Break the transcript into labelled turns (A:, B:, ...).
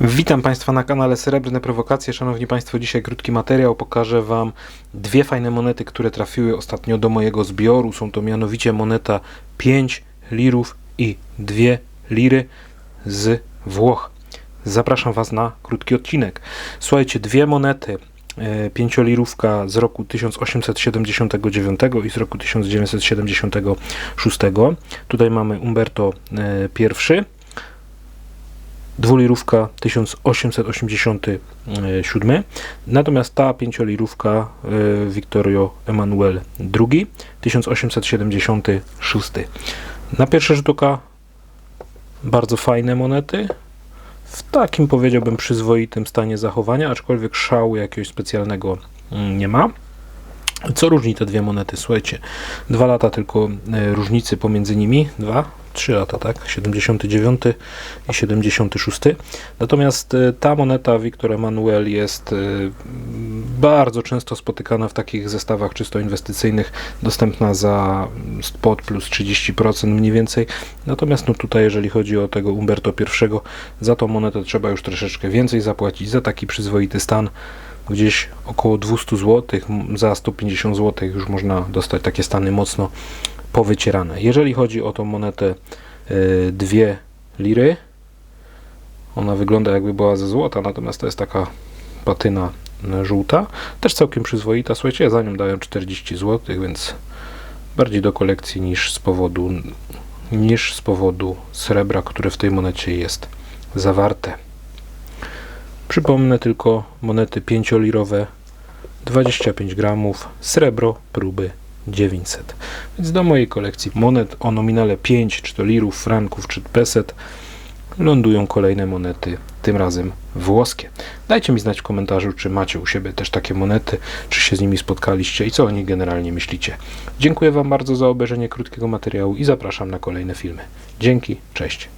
A: Witam Państwa na kanale Srebrne Prowokacje. Szanowni Państwo, dzisiaj krótki materiał. Pokażę Wam dwie fajne monety, które trafiły ostatnio do mojego zbioru. Są to mianowicie moneta 5 lirów i 2 liry z Włoch. Zapraszam Was na krótki odcinek. Słuchajcie, dwie monety. e, Pięciolirówka z roku 1879 i z roku 1976. Tutaj mamy Umberto e, I dwulirówka 1887, natomiast ta pięciolirówka y, Victorio Emanuel II 1876. Na pierwszy rzut oka bardzo fajne monety, w takim powiedziałbym przyzwoitym stanie zachowania, aczkolwiek szału jakiegoś specjalnego mm, nie ma. Co różni te dwie monety? Słuchajcie, dwa lata tylko e, różnicy pomiędzy nimi, dwa, trzy lata, tak? 79 i 76. Natomiast e, ta moneta Victor Emanuel jest e, bardzo często spotykana w takich zestawach czysto inwestycyjnych, dostępna za spot plus 30% mniej więcej. Natomiast no tutaj, jeżeli chodzi o tego Umberto I, za tą monetę trzeba już troszeczkę więcej zapłacić za taki przyzwoity stan gdzieś około 200 zł, za 150 zł już można dostać takie stany mocno powycierane. Jeżeli chodzi o tą monetę 2 liry, ona wygląda jakby była ze złota, natomiast to jest taka patyna żółta, też całkiem przyzwoita. Słuchajcie, ja za nią daję 40 zł, więc bardziej do kolekcji niż z powodu niż z powodu srebra, które w tej monecie jest zawarte. Przypomnę tylko monety 5-lirowe, 25 gramów, srebro próby 900. Więc do mojej kolekcji monet o nominale 5, czy to lirów, franków, czy peset lądują kolejne monety, tym razem włoskie. Dajcie mi znać w komentarzu, czy macie u siebie też takie monety, czy się z nimi spotkaliście i co o nich generalnie myślicie. Dziękuję Wam bardzo za obejrzenie krótkiego materiału i zapraszam na kolejne filmy. Dzięki, cześć.